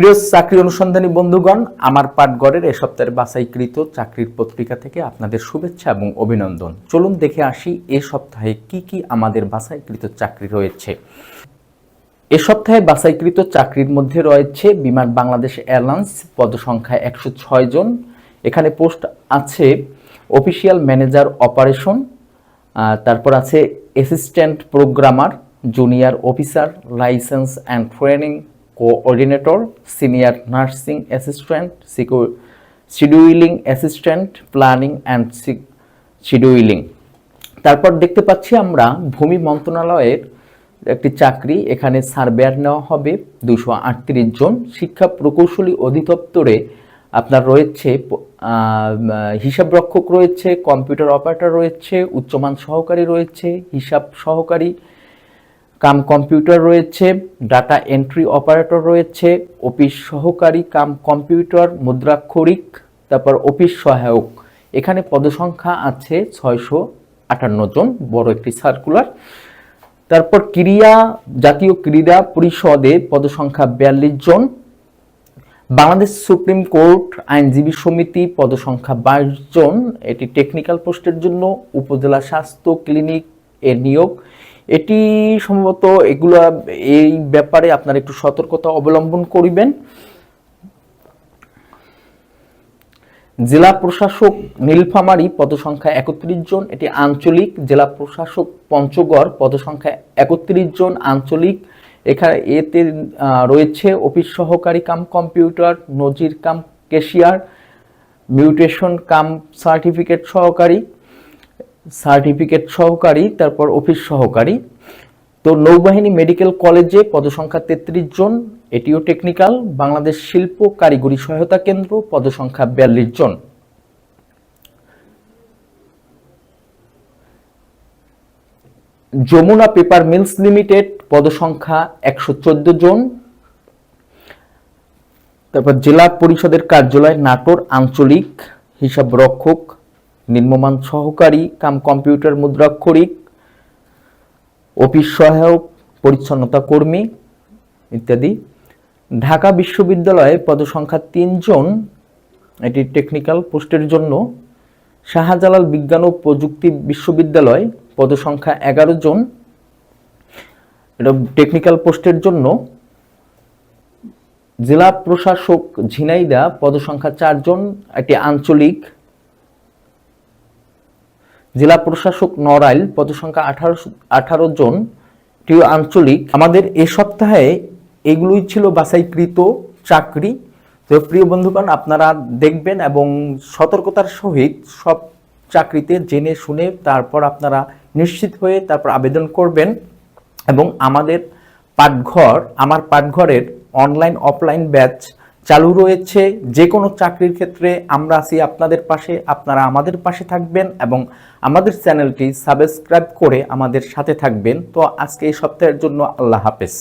প্রিয় চাকরি অনুসন্ধানী বন্ধুগণ, আমার পাঠগড়ের এ সপ্তাহের বাছাইকৃত চাকরির পত্রিকা থেকে আপনাদের শুভেচ্ছা এবং অভিনন্দন। চলুন দেখে আসি এ সপ্তাহে কি কি আমাদের বাছাইকৃত চাকরি রয়েছে। এ সপ্তাহে বাছাইকৃত চাকরির মধ্যে রয়েছে বিমান বাংলাদেশ এয়ারলাইন্স, পদসংখ্যা একশো ছয় জন। এখানে পোস্ট আছে অফিসিয়াল ম্যানেজার অপারেশন তারপর আছে assistant programmer, junior officer, licence and training coordinator senior nursing assistant scheduling assistant planning and scheduling তারপর দেখতে পাচ্ছি আমরা ভূমি মন্ত্রণালয়ের একটি চাকরি, এখানে সার্ভেয়ার নেওয়া হবে দুশো আটত্রিশ জন। শিক্ষা প্রকৌশলী অধিদপ্তরে আপনার রয়েছে হিসাবরক্ষক রয়েছে, কম্পিউটার অপারেটর রয়েছে, উচ্চমান সহকারী রয়েছে, হিসাব সহকারী কাম কম্পিউটার রয়েছে, ডাটা এন্ট্রি অপারেটর রয়েছে, অফিস সহকারী কাম কম্পিউটার, মুদ্রাক্ষরিক, তারপর অফিস সহায়ক। এখানে পদসংখ্যা আছে ছয়শো আটান্ন জন, বড় একটি সার্কুলার তারপর ক্রীড়া জাতীয় ক্রীড়া পরিষদে পদসংখ্যা বিয়াল্লিশ জন। বাংলাদেশ সুপ্রিম কোর্ট আইনজীবী সমিতি পদসংখ্যা বাইশ জন। এটি টেকনিক্যাল পোস্টের জন্য, উপজেলা স্বাস্থ্য ক্লিনিক এর নিয়োগ। এটি সম্ভবত এগুলো, এই ব্যাপারে আপনারা একটু সতর্কতা অবলম্বন করিবেন। জেলা প্রশাসক নীলফামারী, পদসংখ্যা একত্রিশ জন। এটি আঞ্চলিক। জেলা প্রশাসক পঞ্চগড়, পদসংখ্যা একত্রিশ জন। আঞ্চলিক। এখানে এতে রয়েছে অফিস সহকারী কাম কম্পিউটার, নজির cum cashier mutation cum certificate সহকারী। সার্টিফিকেট সহকারী, তারপর অফিস সহকারী। তো নৌবাহিনী মেডিকেল কলেজে পদসংখ্যা তেত্রিশ জন, এটিও টেকনিক্যাল। বাংলাদেশ শিল্প কারিগরি সহায়তা কেন্দ্র, পদসংখ্যা বিয়াল্লিশ জন। যমুনা পেপার মিলস লিমিটেড, পদসংখ্যা একশো চোদ্দ জন। তারপর জেলা পরিষদের কার্যালয়, নাটোর আঞ্চলিক হিসাব রক্ষক নির্মমান সহকারী কাম কম্পিউটার মুদ্রাক্ষরিক, অফিস সহায়ক, পরিচ্ছন্নতা কর্মী ইত্যাদি। ঢাকা বিশ্ববিদ্যালয়ে পদসংখ্যা তিনজন এটি টেকনিক্যাল পোস্টের জন্য। শাহজালাল বিজ্ঞান ও প্রযুক্তি বিশ্ববিদ্যালয় পদসংখ্যা এগারো জন, এটা টেকনিক্যাল পোস্টের জন্য। জেলা প্রশাসক ঝিনাইদা পদসংখ্যা চারজন একটি আঞ্চলিক। জেলা প্রশাসক নড়াইল পদসংখ্যা আঠারো আঠারো জন এটিও আঞ্চলিক। আমাদের এ সপ্তাহে এগুলোই ছিল বাছাইকৃত চাকরি। তো প্রিয় বন্ধুগণ, আপনারা দেখবেন এবং সতর্কতার সহিত সব চাকরিতে জেনে শুনে তারপর আপনারা নিশ্চিত হয়ে তারপর আবেদন করবেন। এবং আমাদের পাঠঘর, আমার পাঠঘরের অনলাইন অফলাইন ব্যাচ চালু রয়েছে। যে কোনো চাকরির ক্ষেত্রে আমরা আছি আপনাদের পাশে, আপনারা আমাদের পাশে থাকবেন এবং আমাদের চ্যানেলটি সাবস্ক্রাইব করে আমাদের সাথে থাকবেন। তো আজকে এই সপ্তাহের জন্য আল্লাহ হাফেজ।